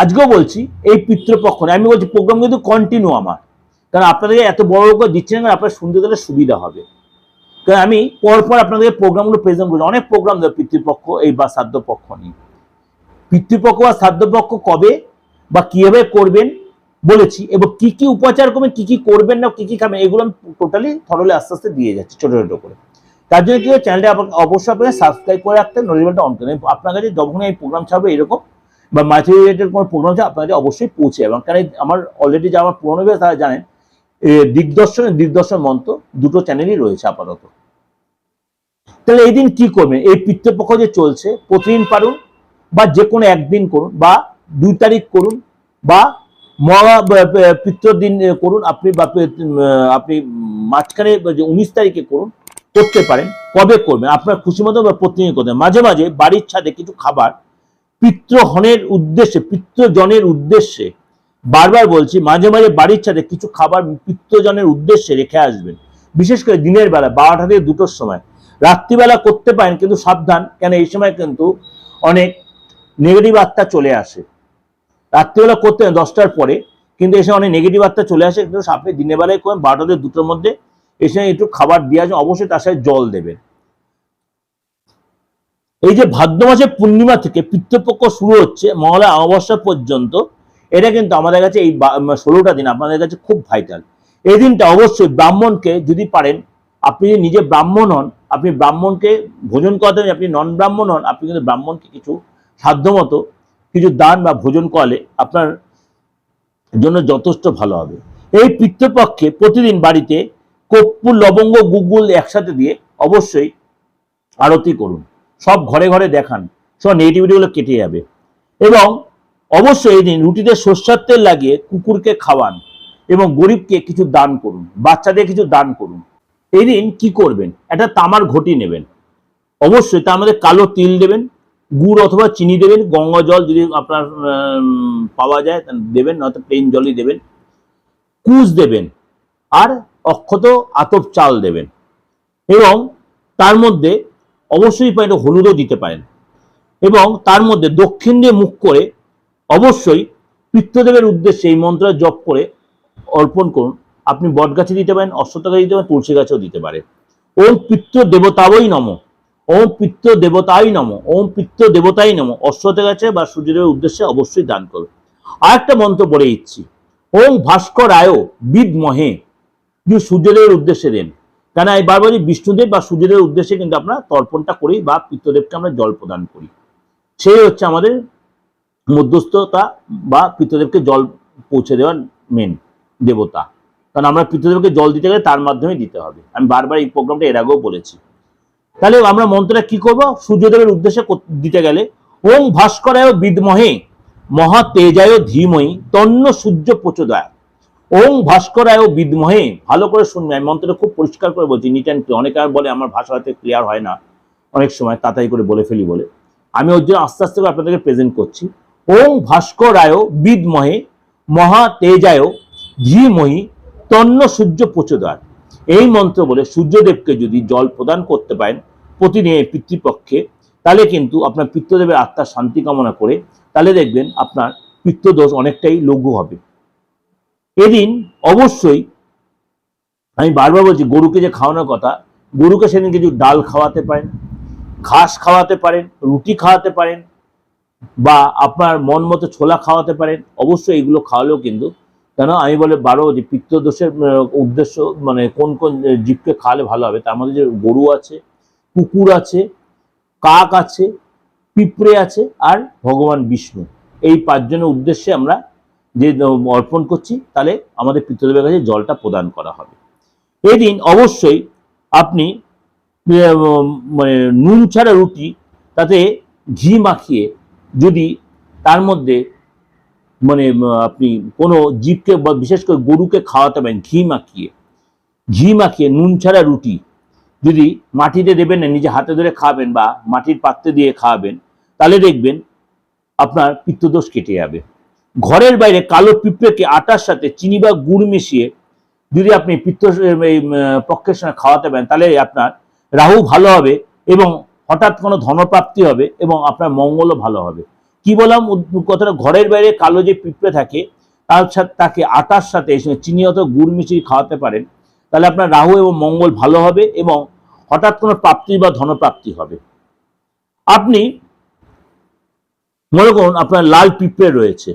আজকেও বলছি, এই পিতৃপক্ষ। আমি বলছি প্রোগ্রাম কিন্তু কন্টিনিউ আমার। কারণ আপনাদেরকে এত বড় করে দিচ্ছি না আপনার শুনতে গেলে সুবিধা হবে। কারণ আমি পরপর আপনাদের প্রোগ্রামগুলো প্রেজেন্ট করছি। অনেক প্রোগ্রাম দেয় পিতৃপক্ষ, এই বা শ্রাদ্ধ পক্ষ নিয়ে। পিতৃপক্ষ বা শ্রাদ্ধ পক্ষ কবে বা কীভাবে করবেন বলেছি, এবং কি কি উপাচার করবেন, কি কি করবেন না, কি কি খাবেন, এগুলো আমি টোটালি থরলে আস্তে আস্তে দিয়ে যাচ্ছি, ছোট ছোট করে। তার জন্য কি হয় চ্যানেলটা অবশ্যই আপনাকে সাবস্ক্রাইব করে রাখতে নোটিফিকেশনটা অন করেন আপনার কাছে যখনই এই প্রোগ্রাম ছাড়বে, এরকম বা মাল্টি রিলেটেড কোনো প্রোগ্রাম আছে আপনার কাছে অবশ্যই পৌঁছে এবং কারণ আমার অলরেডি যা আমার পুরনো বেশ তারা জানেন দিগদর্শন দিগদর্শন মন্ত্র দুটো চ্যানেলই রয়েছে আপাতত। তাহলে এই দিন কি করবেন? এই পিতৃপক্ষ যে চলছে, প্রতিদিন পারুন বা যে কোনো একদিন করুন বা দুই তারিখ করুন বা মহা ব- ব- দিন করুন। আপনি বা আপনি মাঝখানে যে উনিশ তারিখে করুন, করতে পারেন। কবে করবেন? আপনার খুশি মতো বা প্রতিদিন করবেন মাঝে মাঝে বাড়ির ছাদে কিছু খাবার পিতৃহনের উদ্দেশ্যে, পিতৃজনের উদ্দেশ্যে বারবার বলছি, মাঝে মাঝে বাড়ির ছাদে কিছু খাবার পিতৃজনের উদ্দেশ্যে রেখে আসবেন। বিশেষ করে দিনের বেলা, বারোটা থেকে দুটোর সময়। রাত্রিবেলা করতে পারেন, কিন্তু সাবধান, কেন এই সময় কিন্তু অনেক নেগেটিভ আত্মা চলে আসে। রাত্রিবেলা করতে হয় দশটার পরে, কিন্তু এসে অনেক নেগেটিভ আত্মা চলে আসে, কিন্তু আপনি দিনের বেলায় করেন বারোটা থেকে দুটোর মধ্যে এসে একটু খাবার দিয়ে আসবেন অবশ্যই তার সাথে জল দেবেন। এই যে ভাদ্র মাসের পূর্ণিমা থেকে পিতৃপক্ষ শুরু হচ্ছে মহলা অমাবস্যা পর্যন্ত, এটা কিন্তু আমাদের কাছে এই ষোলোটা দিন আপনাদের কাছে খুব ভাইটাল এই দিনটা অবশ্যই ব্রাহ্মণকে যদি পারেন, আপনি যদি নিজে ব্রাহ্মণ হন, আপনি ব্রাহ্মণকে ভোজন করাতে আপনি নন ব্রাহ্মণ হন, আপনি কিন্তু ব্রাহ্মণকে কিছু সাধ্যমতো কিছু দান বা ভোজন করালে আপনার জন্য যথেষ্ট ভালো হবে। এই পিতৃপক্ষে প্রতিদিন বাড়িতে কর্পূর লবঙ্গ, গুগুল একসাথে দিয়ে অবশ্যই আরতি করুন। সব ঘরে ঘরে দেখান, সব নেগেটিভিটিগুলো কেটে যাবে। এবং অবশ্যই এই দিন রুটিতে সর্ষার তেল লাগিয়ে কুকুরকে খাওয়ান এবং গরিবকে কিছু দান করুন, বাচ্চাদের কিছু দান করুন। এই দিন কি করবেন? একটা তামার ঘটি নেবেন। অবশ্যই তার মধ্যে কালো তিল দেবেন, গুড় অথবা চিনি দেবেন, গঙ্গা জল যদি আপনার পাওয়া যায় দেবেন, নয়তো প্লেন জলই দেবেন। কুচ দেবেন, আর অক্ষত আতপ চাল দেবেন। এবং তার মধ্যে অবশ্যই পারেন হলুদও দিতে পারেন। এবং তার মধ্যে দক্ষিণ দিয়ে মুখ করে অবশ্যই পিত্তদেবের উদ্দেশ্যে এই মন্ত্র জপ করে অর্পণ করুন। আপনি বট গাছে দিতে পারেন অশ্বত্থ গাছে দিতে পারেন তুলসী গাছেও দিতে পারে। ওম পিত্ত দেবতাবই নম। ওম পিত্ত দেবতাই নম। ওম পিত্ত দেবতাই নম। অশ্বত্থ গাছে বা সূর্যদেবের উদ্দেশ্যে অবশ্যই দান করবে আর একটা মন্ত্র বলে দিচ্ছি ওম ভাস্কর আয় বিদ মহে যদি সূর্যদেবের উদ্দেশ্যে দেন। কেন এই বারবার বিষ্ণুদেব বা সূর্যদেবের উদ্দেশ্যে কিন্তু আমরা তর্পণটা করি বা পিত্তদেবকে আমরা জল প্রদান করি। সেই হচ্ছে আমাদের মধ্যস্থতা বা পিতৃদেবকে জল পৌঁছে দেওয়ার মেন দেবতা। কারণ আমরা পিতৃদেবকে জল দিতে গেলে তার মাধ্যমে দিতে হবে। আমি বারবার এই প্রোগ্রামটা এর আগেও বলেছি। তাহলে আমরা মন্ত্রটা কি করব? সূর্যদেবের উদ্দেশ্যে দিতে গেলে ওম ভাস্করায় বিদমহে মহা তেজায় ধীময়ী তন্ন সূর্য প্রচোদয় ওম ভাস্করায় বিদমহে। ভালো করে শুনবে, আমি মন্ত্রটা খুব পরিষ্কার করে বলছি নিট অ্যান্ড অনেকে আর বলে আমার ভাষা হয়তো ক্লিয়ার হয় না। অনেক সময় তাড়াতাড়ি করে বলে ফেলি বলে। আমি ওর জন্য আস্তে আস্তে করে আপনাদেরকে প্রেজেন্ট করছি। ওম ভাস্করায় বিদমহে মহা তেজায় ধীমহি তন্ন সূর্য প্রচোদয়। এই মন্ত্র বলে সূর্যদেবকে যদি জল প্রদান করতে পারেন প্রতিদিন পিতৃপক্ষে, তাহলে কিন্তু আপনার পিত্তদেবের আত্মার শান্তি কামনা করে, তাহলে দেখবেন আপনার পিত্তদোষ অনেকটাই লঘু হবে। এদিন অবশ্যই আমি বারবার বলছি, গরুকে যে খাওয়ানোর কথা, গরুকে সেদিন কিছু ডাল খাওয়াতে পারেন, ঘাস খাওয়াতে পারেন, রুটি খাওয়াতে পারেন, বা আপনার মন মতো ছোলা খাওয়াতে পারেন, অবশ্যই এগুলো খাওয়ালেও কিন্তু, কেন আমি বলে বারো যে পিত্তদোষের উদ্দেশ্য মানে কোন কোন জীবকে খাওয়ালে ভালো হবে, তার মধ্যে যে গরু আছে, কুকুর আছে, কাক আছে, পিঁপড়ে আছে, আর ভগবান বিষ্ণু। এই পাঁচজনের উদ্দেশ্যে আমরা যে অর্পণ করছি, তাহলে আমাদের পিতৃদেবের কাছে জলটা প্রদান করা হবে। এদিন অবশ্যই আপনি মানে নুন ছাড়া রুটি, তাতে ঘি মাখিয়ে যদি তার মধ্যে মানে আপনি কোনো জীবকে বা বিশেষ করে গরুকে খাওয়াতে পারেন, ঘি মাখিয়ে ঘি মাখিয়ে নুন ছাড়া রুটি যদি মাটিতে দেবেন না নিজে হাতে ধরে খাবেন বা মাটির পাত্রে দিয়ে খাওয়াবেন তাহলে দেখবেন আপনার পিত্তদোষ কেটে যাবে। ঘরের বাইরে কালো পিঁপড়েকে আটার সাথে চিনি বা গুড় মিশিয়ে যদি আপনি পিত্ত পক্ষের সঙ্গে খাওয়াতে পারেন, তাহলে আপনার রাহু ভালো হবে এবং হঠাৎ কোনো ধনপ্রাপ্তি হবে এবং আপনার মঙ্গলও ভালো হবে। কি বললাম? কথাটা ঘরের বাইরে কালো যে পিঁপড়ে থাকে, তার সাথে তাকে আটার সাথে চিনি অথবা গুড় মিশিয়ে খাওয়াতে পারেন, তাহলে আপনার রাহু এবং মঙ্গল ভালো হবে এবং হঠাৎ কোনো প্রাপ্তি বা ধনপ্রাপ্তি হবে। আপনি মনে করুন আপনার লাল পিঁপড়ে রয়েছে।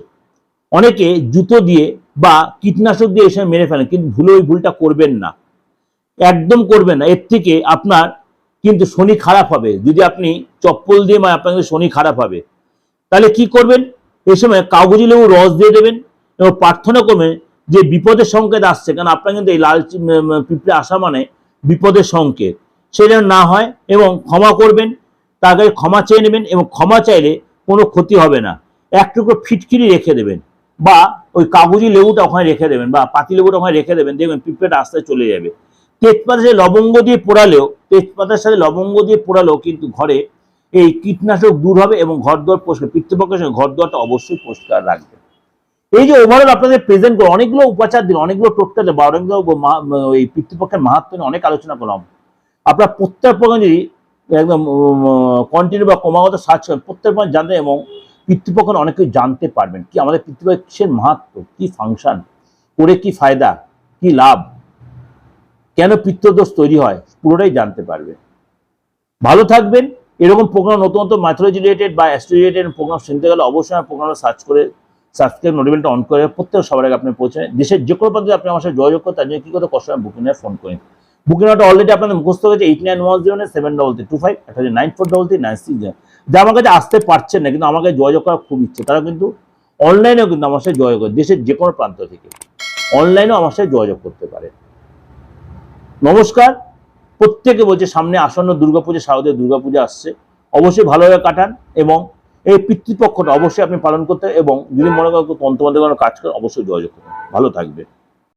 অনেকে জুতো দিয়ে বা কীটনাশক দিয়ে এসে মেরে ফেলেন, কিন্তু ভুলে ওই ভুলটা করবেন না। একদম করবেন না। এর থেকে আপনার কিন্তু শনি খারাপ হবে। যদি আপনি চপ্পল দিয়ে মানে আপনার শনি খারাপ হবে। তাহলে কি করবেন? এই সময় কাগজি লেবু রস দিয়ে দেবেন এবং প্রার্থনা করবেন যে বিপদের সংকেত আসছে। কারণ আপনার কিন্তু এই লাল পিঁপড়ে আসা মানে বিপদের সংকেত। সে যেন না হয় এবং ক্ষমা করবেন, তার কাছে ক্ষমা চেয়ে নেবেন এবং ক্ষমা চাইলে কোনো ক্ষতি হবে না। এক টুকরো ফিটকিরি রেখে দেবেন। বা ওই কাগজি লেবুটা ওখানে রেখে দেবেন বা পাতি লেবুটা ওখানে রেখে দেবেন, দেখবেন পিঁপড়েটা আস্তে চলে যাবে। তেজপাতার সাথে লবঙ্গ দিয়ে পোড়ালেও, তেজপাতার সাথে লবঙ্গ দিয়ে পোড়ালেও কিন্তু ঘরে এই কীটনাশক দূর হবে এবং ঘর দোয়ার পরিষ্কার, পিতৃপক্ষের সঙ্গে ঘর দোয়ারটা অবশ্যই পরিষ্কার রাখবে। এই যে ওভারঅল আপনাদের প্রেজেন্ট করে অনেকগুলো উপাচার দিল অনেকগুলো টোটকা বা অনেকগুলো ওই পিতৃপক্ষের মাহাত্ম নিয়ে অনেক আলোচনা করলাম। আপনার প্রত্যেক প্রকার যদি একদম কন্টিনিউ বা ক্রমাগত সার্চ করেন, প্রত্যেক জানতে এবং পিতৃপক্ষ অনেক জানতে পারবেন। কি আমাদের পিতৃপক্ষের মাহাত্ম? কি ফাংশন করে কি ফায়দা? কি লাভ? কেন পিত্তদোষ তৈরি হয়? পুরোটাই জানতে পারবে ভালো থাকবেন। এরকম প্রোগ্রাম নতুন নতুন ম্যাথোলজি রিলেটেড বা অ্যাস্ট্রো রিলেটেড প্রোগ্রাম শুনতে গেলে অবশ্যই আমার প্রোগ্রামটা সার্চ করে সাবস্ক্রাইব নোটিফিকেশনটা অন করে প্রত্যেক সবার আগে আপনি পৌঁছে দেশের যে কোনো পদ্ধতি আপনি আমার সাথে যোগাযোগ করতে তার জন্য কি করতে কষ্ট বুকিং নিয়ে ফোন করেন বুকিং নাম্বারটা অলরেডি আপনাদের মুখস্থ হয়েছে eight nine one zero seven double three two five একটা nine four double three nine six যা আমার কাছে আসতে পারছেন না, কিন্তু আমাকে যোগাযোগ করার খুব ইচ্ছে। তারা কিন্তু অনলাইনেও কিন্তু আমার সাথে যোগাযোগ করে, দেশের যে কোনো প্রান্ত থেকে। অনলাইনেও আমার সাথে যোগাযোগ করতে পারে। নমস্কার। প্রত্যেকে বলছে, সামনে আসন্ন দুর্গাপূজা, শারদীয় দুর্গাপূজা আসছে। অবশ্যই ভালোভাবে কাটান এবং এই পিতৃপক্ষটা অবশ্যই আপনি পালন করতে এবং যদি মনে করেন তন্ত্রমন্ত্রের কোনো কাজ করেন, অবশ্যই যোগাযোগ করুন। ভালো থাকবে